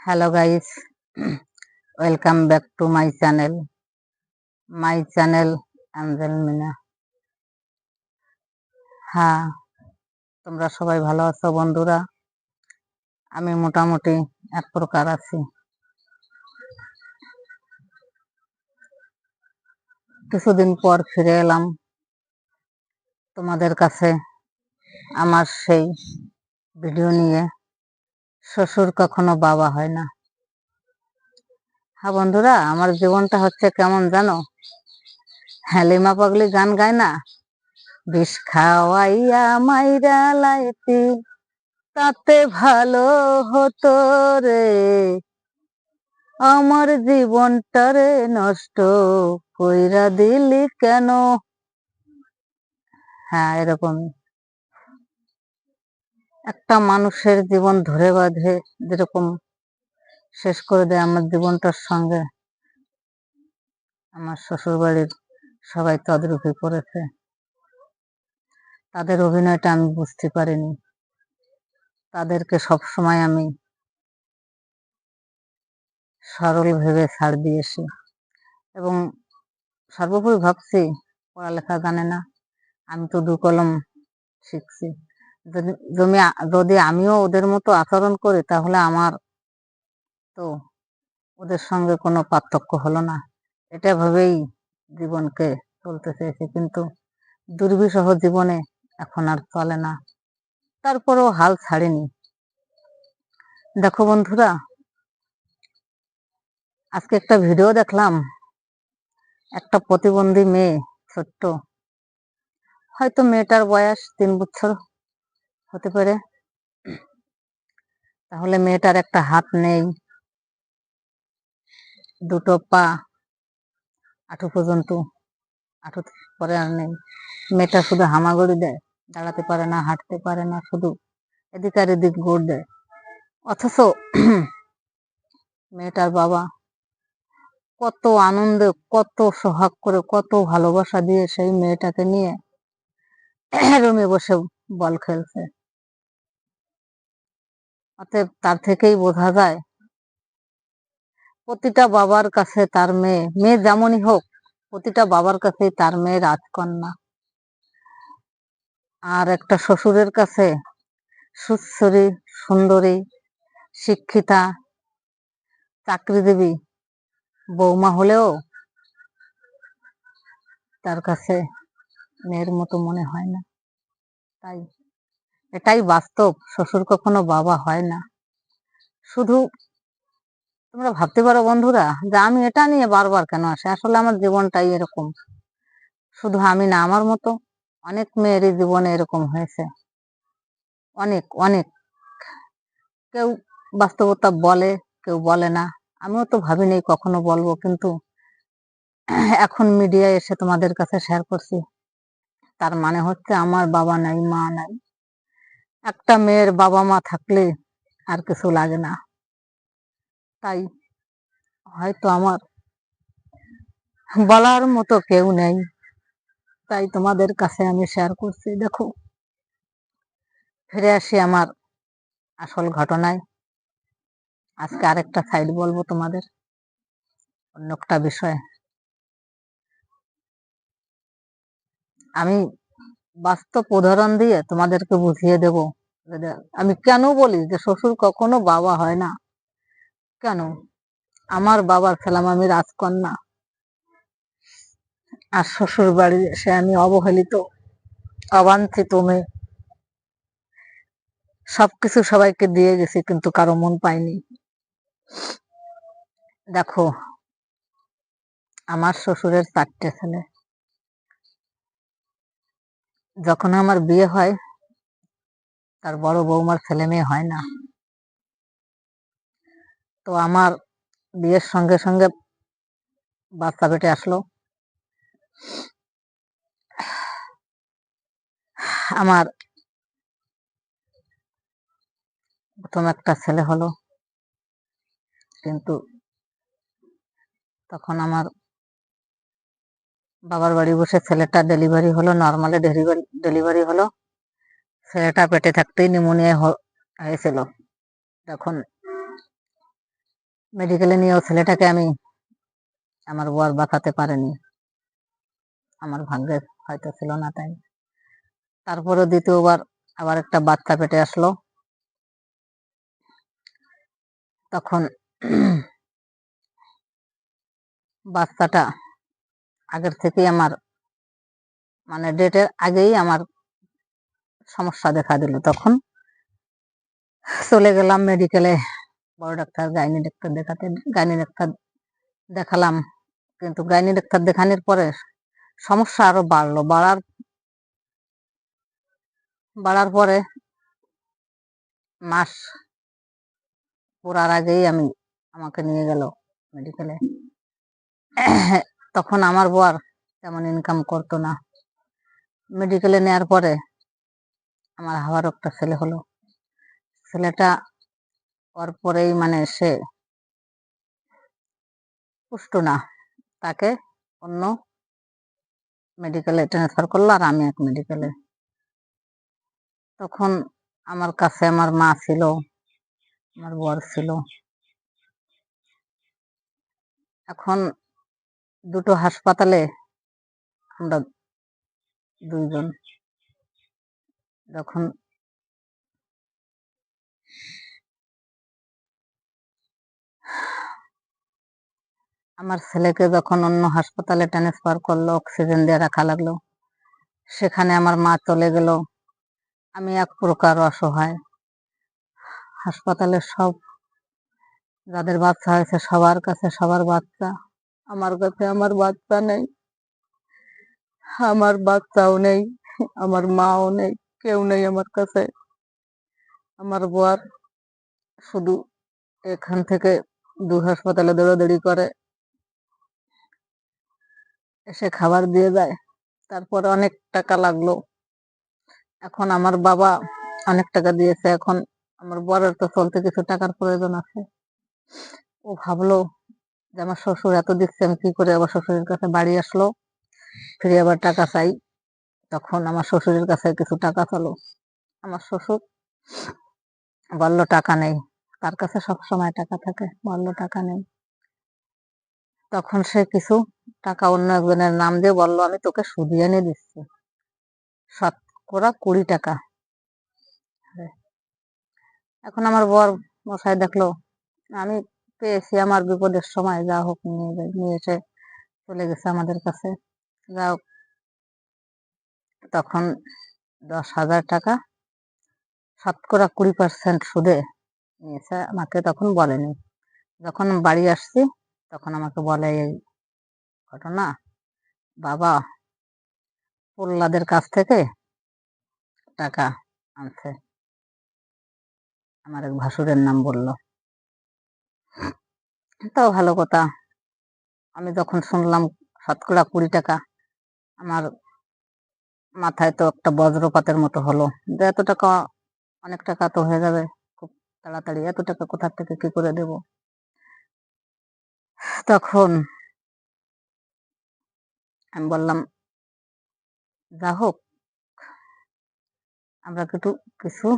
Hello guys welcome back to my channel my channel angel Meena হ্যাঁ তোমরা সবাই ভালো আছো, বন্ধুরা? আমি মোটামুটি এক প্রকার আছি। কিছুদিন পর ফিরে এলাম। তোমাদের কাছে আমার সেই ভিডিও নিয়ে। শ্বশুর কখনো বাবা হয় না। হ্যাঁ বন্ধুরা, আমার জীবনটা হচ্ছে কেমন জানো? হ্যালিমা পাগলি গান গায় না? বিষ খাওয়াইয়া মাইরা লাইতি, তাতে ভালো হতো রে। আমার জীবনটা রে নষ্ট কইরা দিলি কেন? হ্যাঁ এরকমই। একটা মানুষের জীবন ধরে বাঁধে যেরকম শেষ করে দেয় আমার জীবনটার সঙ্গে। আমার শ্বশুর বাড়ির সবাই তদরূপে করেছে। তাদের অভিনয়টা আমি বুঝতে পারিনি। তাদেরকে সব সময় আমি সরল ভেবে ছাড় দিয়েছি। এবং সর্বোপরি ভাবছি, পড়ালেখা জানে না, আমি তো দু কলম শিখছি। যদি যদি আমিও ওদের মতো আচরণ করি, তাহলে আমার তো ওদের সঙ্গে কোনো পার্থক্য হলো না। এটা ভেবেই জীবনকে চলতে চেয়েছে, কিন্তু দুর্বিষহ জীবনে এখন আর চলে না। তারপরেও হাল ছাড়েনি। দেখো বন্ধুরা, আজকে একটা ভিডিও দেখলাম। একটা প্রতিবন্ধী মেয়ে, ছোট্ট। হয়তো মেয়েটার বয়স তিন বছর হতে পারে। তাহলে মেয়েটার একটা হাত নেই। দুটো পা আঠু পর্যন্ত, আঠু পরে আর নেই। মেয়েটা শুধু হামাগুড়ি দেয়, দাঁড়াতে পারে না, হাঁটতে পারে না, শুধু এদিক আর এদিক গোড় দেয়। অথচ মেয়েটার বাবা কত আনন্দে, কত সোহাগ করে, কত ভালোবাসা দিয়ে সেই মেয়েটাকে নিয়ে রুমে বসে বল খেলছে। অতএব তার থেকেই বোঝা যায়। প্রতিটা বাবার কাছে তার মেয়ে মেয়ে যেমনই হোক, প্রতিটা বাবার কাছে তার মেয়ে রাজকন্যা। আর একটা শ্বশুরের কাছে সুস্থরী সুন্দরী, শিক্ষিতা চাকরিদেবী বৌমা হলেও তার কাছে মেয়ের মতো মনে হয় না। তাই এটাই বাস্তব। শ্বশুর কখনো বাবা হয় না। শুধু তোমরা ভাবতে পারো বন্ধুরা যে আমি এটা নিয়ে বারবার কেন আসে? আসলে আমার জীবনটাই এরকম। শুধু আমি না, আমার মতো অনেক মেয়েরই জীবনে এরকম হয়েছে। অনেক অনেক। কেউ বাস্তবতা বলে, কেউ বলে না। আমিও তো ভাবিনি কখনো বলব, কিন্তু এখন মিডিয়ায় এসে তোমাদের কাছে শেয়ার করছি। তার মানে হচ্ছে আমার বাবা নাই, মা নাই। একটা মেয়ের বাবা মা থাকলে আর কিছু লাগে না। তাই হয়তো আমার বলার মতো কেউ নেই। তাই তোমাদের কাছে আমি শেয়ার করছি। দেখো, ফিরে আসি আমার আসল ঘটনায়। আজকে আরেকটা সাইড বলব তোমাদের, অন্য একটা বিষয়। আমি বাস্তব উদাহরণ দিয়ে তোমাদেরকে বুঝিয়ে দেব আমি কেন বলি যে শ্বশুর কখনো বাবা হয় না? কেন? আমার বাবার ছিলাম আমি রাজকন্যা। আর শ্বশুর বাড়ি এসে আমি অবহেলিত, অবাঞ্ছিত মেয়ে। সবকিছু সবাইকে দিয়ে গেছি কিন্তু কারও মন পাইনি। দেখো, আমার শ্বশুরের চারটে ছেলে। যখন আমার বিয়ে হয় তার বড় বৌমার ছেলে মেয়ে হয় না। তো আমার বিয়ের সঙ্গে সঙ্গে বাচ্চা পেটে আসলো। আমার প্রথম একটা ছেলে হলো। কিন্তু তখন আমার বাবার বাড়ি বসে ছেলেটা ডেলিভারি হলো নর্মালে ডেলিভারি ডেলিভারি হলো। ছেলেটা পেটে থাকতেই নিউমোনিয়া হয়েছিল। তখন মেডিকেলে নিয়েও ছেলেটাকে আমি আমার বর বাঁচাতে পারেনি। আমার ভাগ্যে হয়তো ছিল না তাই। তারপরে দ্বিতীয়বার আবার একটা বাচ্চা পেটে আসলো। তখন বাচ্চাটা আগের থেকেই আমার মানে ডেটের আগেই আমার সমস্যা দেখা দিল তখন। চলে গেলাম মেডিকেলে বড় ডাক্তার, গাইনি ডাক্তার দেখাতে, গাইনি ডাক্তার দেখালাম। কিন্তু গাইনি ডাক্তার দেখানোর পরে সমস্যা আরও বাড়লো। বাড়ার বাড়ার পরে মাস পুরার আগেই আমি আমাকে নিয়ে গেল মেডিকেলে তখন আমার বর তেমন ইনকাম করতো না। মেডিকেলে নেওয়ার পরে আমার হাওয়ার একটা ছেলে হলো। ছেলেটা ওর পরেই মানে সে পুষ্ট না। তাকে অন্য মেডিকেলে ট্রান্সফার করল আর আমি এক মেডিকেলে তখন আমার কাছে আমার মা ছিল, আমার বর ছিল। এখন দুটো হাসপাতালে আমরা দুইজন। যখন আমার ছেলেকে যখন অন্য হাসপাতালে ট্রান্সফার করল অক্সিজেন দিয়ে রাখা লাগল, সেখানে আমার মা চলে গেল। আমি এক প্রকার অসহায়। হাসপাতালের সব যাদের বাচ্চা হয়েছে, সবার কাছে সবার বাচ্চা, আমার কাছে আমার বাচ্চা নেই, আমার বাচ্চাও নেই, আমার মাও নেই। কেউ নেই আমার কাছে। আমার বর শুধু এখান থেকে দু হাসপাতালে দৌড়াদৌড়ি করে। এসে খাবার দিয়ে যায়। তারপরে অনেক টাকা লাগল। এখন আমার বাবা অনেক টাকা দিয়েছে। এখন আমার বরের তো চলতে কিছু টাকার প্রয়োজন আছে। ও ভাবলো যে আমার শ্বশুর এত দিচ্ছে, আমি কি করে আবার শ্বশুরের কাছে বাড়ি আসলো? ফিরে আবার টাকা চাই। তখন আমার শ্বশুরের কাছে কিছু টাকা চালো। আমার শ্বশুর বলল, টাকা নেই। তার কাছে সব সময় টাকা থাকে, বলল, টাকা নেই। তখন সে কিছু টাকা অন্য একজনের নাম দিয়ে বলল, আমি তোকে সুদিয়ে এনে দিচ্ছি। শতকরা কুড়ি টাকা। এখন আমার বর মশাই দেখল, আমি পেয়েছি আমার বিপদের সময়, যা হোক নিয়ে যাই, নিয়ে এসে চলে গেছে আমাদের কাছে। যা হোক তখন দশ হাজার টাকা শতকরা কুড়ি পার্সেন্ট সুদে নিয়েছে, আমাকে তখন বলেনি। যখন বাড়ি আসছি, তখন আমাকে বলে এই ঘটনা, বাবা প্রহ্লাদের কাছ থেকে টাকা আনছে। আমার এক ভাসুরের নাম বলল, তাও ভালো কথা। আমি যখন শুনলাম শতকরা কুড়ি টাকা, আমার মাথায় তো একটা বজ্রপাতের মতো হলো। যে এত টাকা, অনেক টাকা তো হয়ে যাবে খুব তাড়াতাড়ি। এত টাকা কোথার থেকে কি করে দেব? তখন আমি বললাম, যা হোক, আমরা কিছু কিছু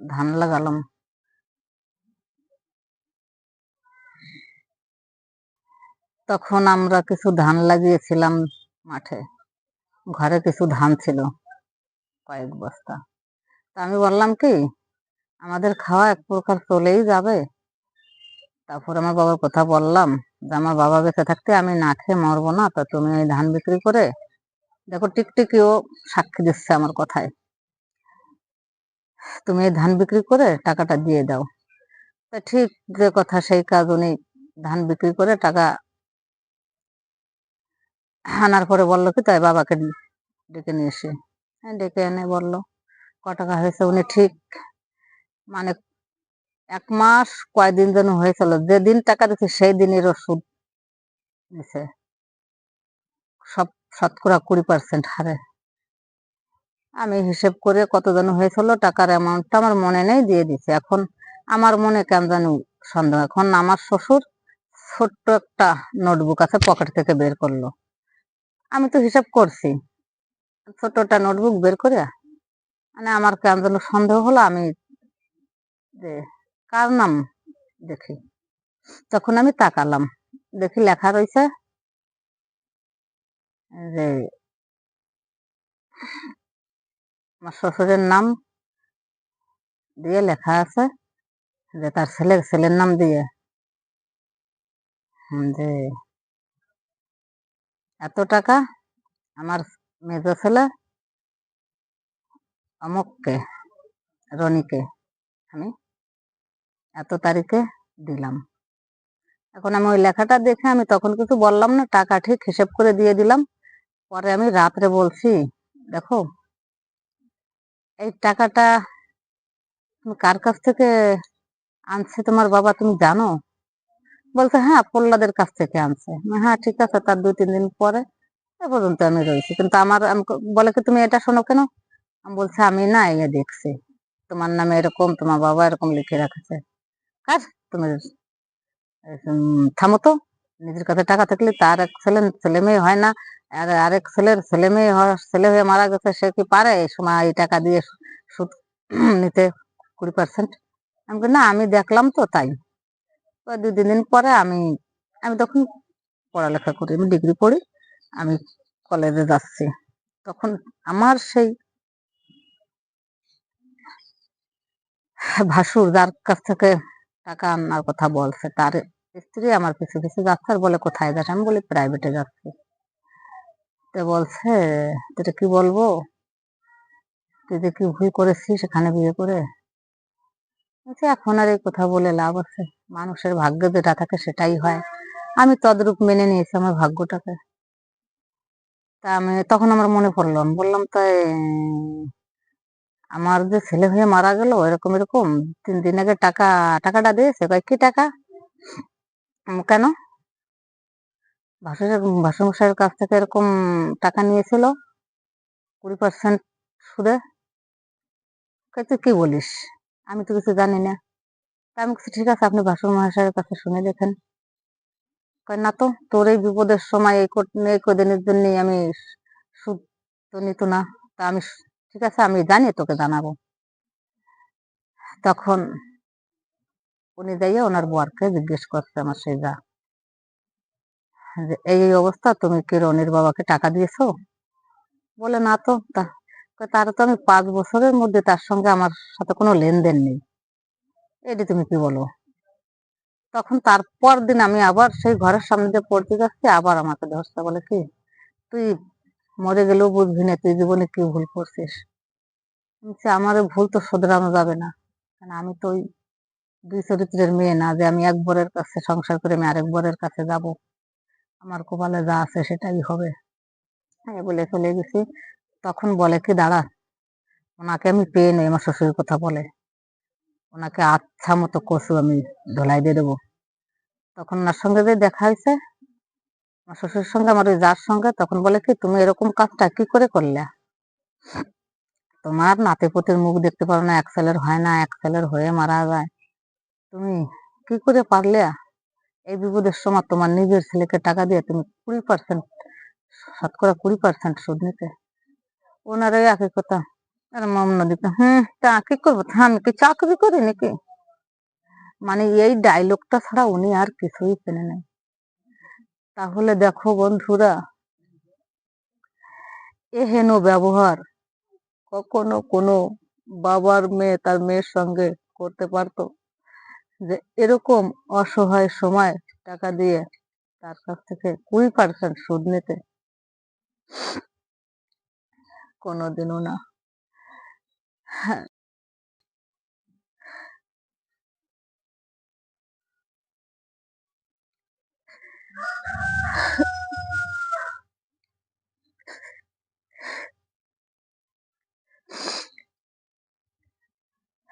ধান লাগালাম। তখন আমরা কিছু ধান লাগিয়েছিলাম মাঠে। ঘরে কিছু ধান ছিল কয়েক বস্তা। তা আমি বললাম কি, আমাদের খাওয়া এক প্রকার চলেই যাবে। তারপর আমার বাবার কথা বললাম যে, আমার বাবা বেঁচে থাকতে আমি না খেয়ে মরবো না, তা তুমি এই ধান বিক্রি করে দেখো টিকটিকিও সাক্ষী দিচ্ছে আমার কথায়। তুমি এই ধান বিক্রি করে টাকাটা দিয়ে দাও। তা ঠিক যে কথা, সেই কাজ উনি ধান বিক্রি করে টাকা আনার পরে বলল কি তাই বাবাকে ডেকে নিয়ে এসে হ্যাঁ, ডেকে এনে বলল ক টাকা হয়েছে? উনি ঠিক মানে এক মাস কয়দিন যেন হয়েছিল যেদিন টাকা দিচ্ছে সেই দিনের ওষুধ দিছে সব শতকরা কুড়ি পার্সেন্ট হারে। আমি হিসেব করে কত যেন হয়েছিল টাকার অ্যামাউন্টটা আমার মনে নেই দিয়ে দিছে। এখন আমার মনে কেন জানি সন্দেহ এখন আমার শ্বশুর ছোট্ট একটা নোটবুক আছে পকেট থেকে বের করল। আমি তো হিসাব করছি। ছোটটা নোটবুক বের করে মানে আমার কেন যেন সন্দেহ হলো আমি যে কার নাম দেখি। তখন আমি তাকালাম, দেখি লেখা রয়েছে যে আমার শ্বশুরের নাম দিয়ে লেখা আছে যে তার ছেলের ছেলের নাম দিয়ে। যে এত টাকা? আমার মেজ ছেলে? অমুককে, রনিকে আমি এত তারিখে দিলাম। এখন আমি ওই লেখাটা দেখে আমি তখন কিছু বললাম না, টাকা ঠিক হিসেব করে দিয়ে দিলাম। পরে আমি রাত্রে বলছি, দেখো, এই টাকাটা তুমি কার কাছ থেকে আনছে তোমার বাবা তুমি জানো? বলছে হ্যাঁ পোল্লাদের কাছ থেকে আনছে। হ্যাঁ ঠিক আছে, তার দুই, তিন দিন পরে এ পর্যন্ত আমি রয়েছি। কিন্তু আমার, আমি বলে কি, তুমি এটা শোনো কেন? আমি বলছে, আমি না ইয়ে দেখছি। তোমার নামে এরকম, তোমার বাবা এরকম লিখে রাখেছে। কাজ তুমি থামো তো। নিজের কাছে টাকা থাকলে তার এক ছেলে ছেলে মেয়ে হয় না। আর আরেক ছেলের ছেলে মেয়ে ছেলে হয়ে মারা গেছে, সে কি পারে এই সময় এই টাকা দিয়ে সুদ নিতে কুড়ি পার্সেন্ট আমি না, আমি দেখলাম তো তাই। দুই তিন দিন পরে আমি আমি তখন পড়ালেখা করি, আমি ডিগ্রি পড়ি, আমি কলেজে যাচ্ছি। তখন আমার সেই ভাসুর যার কাছ থেকে টাকা আনার কথা বলছে, তার স্ত্রী আমার পিছু পিছু যাচ্ছে আর বলে, কোথায় যাচ্ছে আমি বলি প্রাইভেটে যাচ্ছি। তো বলছে এটা কি বলব? তুই যে কি ভুল করেছিস সেখানে বিয়ে করে এখন আর এই কথা বলে লাভ আছে। মানুষের ভাগ্য যেটা থাকে সেটাই হয়। আমি তদ্রূপ মেনে নিয়েছি আমার ভাগ্যটাকে। তা আমি তখন আমার মনে পড়ল বললাম তাই আমার যে ছেলে হয়ে মারা গেল, এরকম এরকম, তিন দিন আগে টাকা, টাকাটা দিয়েছে, কয়, কি টাকা? কেন? ভাসুরের, ভাসুমশাইয়ের কাছ থেকে এরকম টাকা নিয়েছিল, কুড়ি পার্সেন্ট সুদে। তুই কি বলিস? আমি তো কিছু জানি না। তা আমি বলছি, ঠিক আছে আপনি ভাসুর মহাশয়ের কাছে শুনে দেখেন। না তো তোর এই বিপদের সময় এই এই কদিনের জন্য আমি সুদ তো নিত না। তা আমি ঠিক আছে আমি জানি তোকে জানাব। তখন উনি যাইয়া ওনার বরকে জিজ্ঞেস করছে আমার সেই যা এই অবস্থা তুমি কি রনির বাবাকে টাকা দিয়েছ? বলে না তো তা তার তো আমি পাঁচ বছরের মধ্যে তার সঙ্গে আমার সাথে কোনো লেনদেন নেই। এটি তুমি কি বলো? তখন তারপর দিন আমি আবার সেই ঘরের সামনে দিয়ে পড়তে যাচ্ছি, আবার আমাকে ধরছে, বলে কি, তুই মরে গেলেও বুঝবি না, তুই জীবনে কি ভুল করছিস? আমার ভুল তো শোধরানো যাবে না। কারণ আমি তো ওই দুই চরিত্রের মেয়ে না, যে আমি এক বরের কাছে সংসার করে আমি আরেক বরের কাছে যাব। আমার কপালে যা আছে সেটাই হবে। হ্যাঁ বলে চলে গেছি। তখন বলে, কি দাঁড়া ওনাকে আমি পেয়ে নেই, আমার শ্বশুরের কথা বলে। ওনাকে আচ্ছা মতো কচু আমি ধোলাই দিয়ে দেবো। তখন ওনার সঙ্গে যে দেখা হয়েছে, আমার শ্বশুরের সঙ্গে, আমার ওই যার সঙ্গে, তখন বলে, কি তুমি এরকম কাজটা কি করে করলে? তোমার নাতে নাতিপুতির মুখ দেখতে পারো না, এক ছেলের হয় না, এক ছেলের হয়ে মারা যায়। তুমি কি করে পারলে? এই বিপদের সময় তোমার নিজের ছেলেকে টাকা দিয়ে তুমি কুড়ি পার্সেন্ট শতকরা কুড়ি পার্সেন্ট সুদ নিতে। ওনার ওই একই কথা আর মামনা দিতে হুম, তা কি করব? আমি কি চাকরি করি নাকি? মানে এই ডায়লগটা ছাড়া উনি আর কিছুই চেনে নাই। তাহলে দেখো বন্ধুরা, এ হেন ব্যবহার কখনো কোনো বাবার মেয়ে তার মেয়ের সঙ্গে করতে পারতো? যে এরকম অসহায় সময় টাকা দিয়ে তার কাছ থেকে কুড়ি পার্সেন্ট সুদ নিতে। কোনোদিনও না। হ্যাঁ।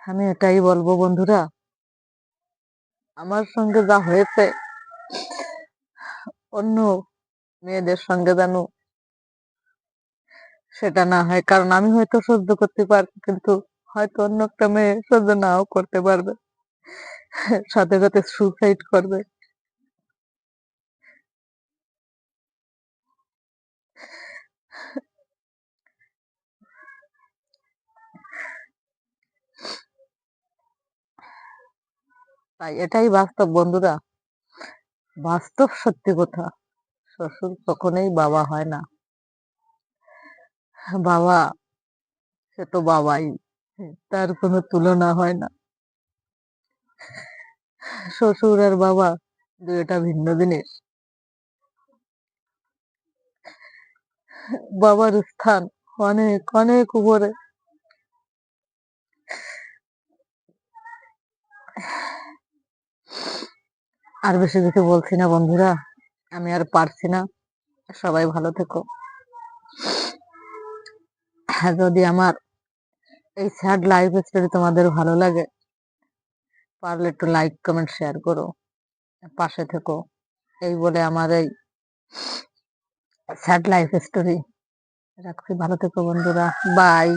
আমি এটাই বলব বন্ধুরা, আমার সঙ্গে যা হয়েছে, অন্য মেয়েদের সঙ্গে যেন সেটা না হয়, কারণ আমি হয়তো সহ্য করতে পারব, কিন্তু হয়তো অন্য একটা মেয়ে সহ্য নাও করতে পারবে। সাথে সাথে সুসাইড করবে। তাই এটাই বাস্তব বন্ধুরা। বাস্তব সত্যি কথা। শ্বশুর কখনোই বাবা হয় না। বাবা, সে তো বাবাই। তার কোনো তুলনা হয় না। শ্বশুর আর বাবা দুইটা ভিন্ন জিনিস। বাবার স্থান অনেক অনেক উপরে। আর বেশি কিছু বলছি না বন্ধুরা। আমি আর পারছি না। সবাই ভালো থেকো। যদি আমার এই স্যাড লাইফ স্টোরি তোমাদের ভালো লাগে, পারলে একটু লাইক কমেন্ট শেয়ার করো, পাশে থেকো। এই বলে আমার এই স্যাড লাইফ স্টোরি রাখছি, ভালো থেকো বন্ধুরা। বাই